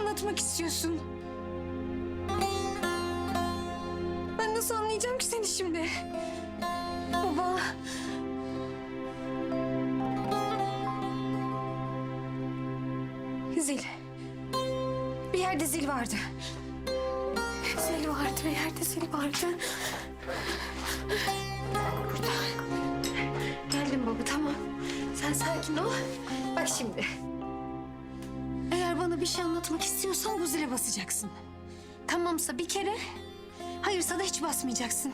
anlatmak istiyorsun? Ben nasıl anlayacağım ki seni şimdi? Baba. Zil. Bir yerde zil vardı. Zil vardı, bir yerde zil vardı. Burada. Geldim baba, tamam. Sen sakin ol. Bak şimdi. Bir şey anlatmak istiyorsan bu zile basacaksın. Tamamsa bir kere, hayırsa da hiç basmayacaksın.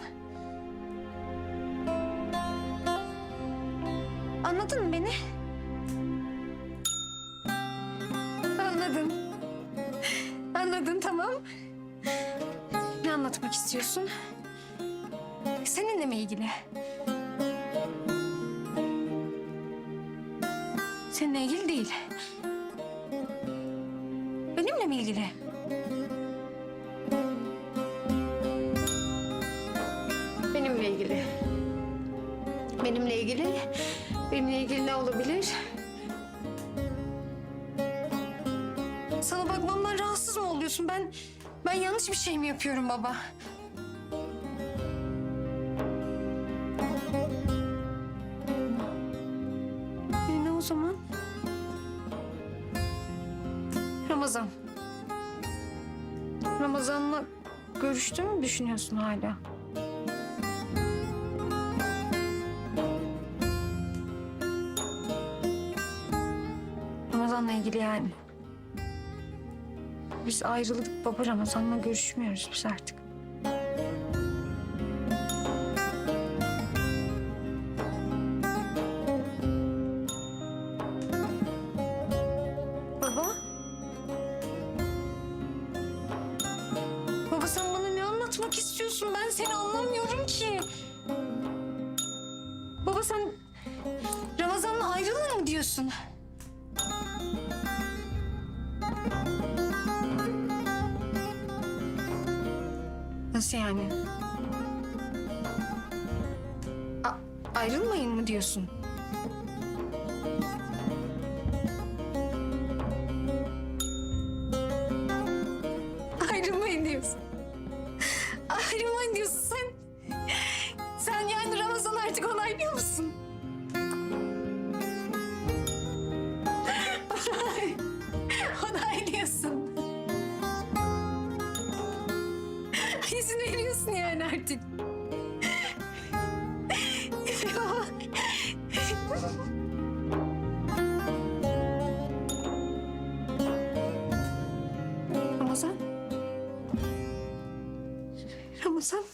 Anladın mı beni? Anladın. Anladın tamam. Ne anlatmak istiyorsun? Seninle mi ilgili? Seninle ilgili değil. İlgili? Benimle ilgili. Benimle ilgili. Benimle ilgili ne olabilir? Sana bakmamdan rahatsız mı oluyorsun? Ben ben yanlış bir şey mi yapıyorum baba? E ne o zaman? Ramazan. Ramazan'la görüştüğümü mü düşünüyorsun hala? Ramazan'la ilgili yani. Biz ayrıldık baba Ramazan'la görüşmüyoruz biz artık. Ki. Baba sen Ramazan'la ayrılın mı diyorsun? Nasıl yani? A- ayrılmayın mı diyorsun? Ayrılmayın diyorsun. Ayrılmayın diyorsun sen. İzin veriyorsun yani artık. Ramazan. Ramazan.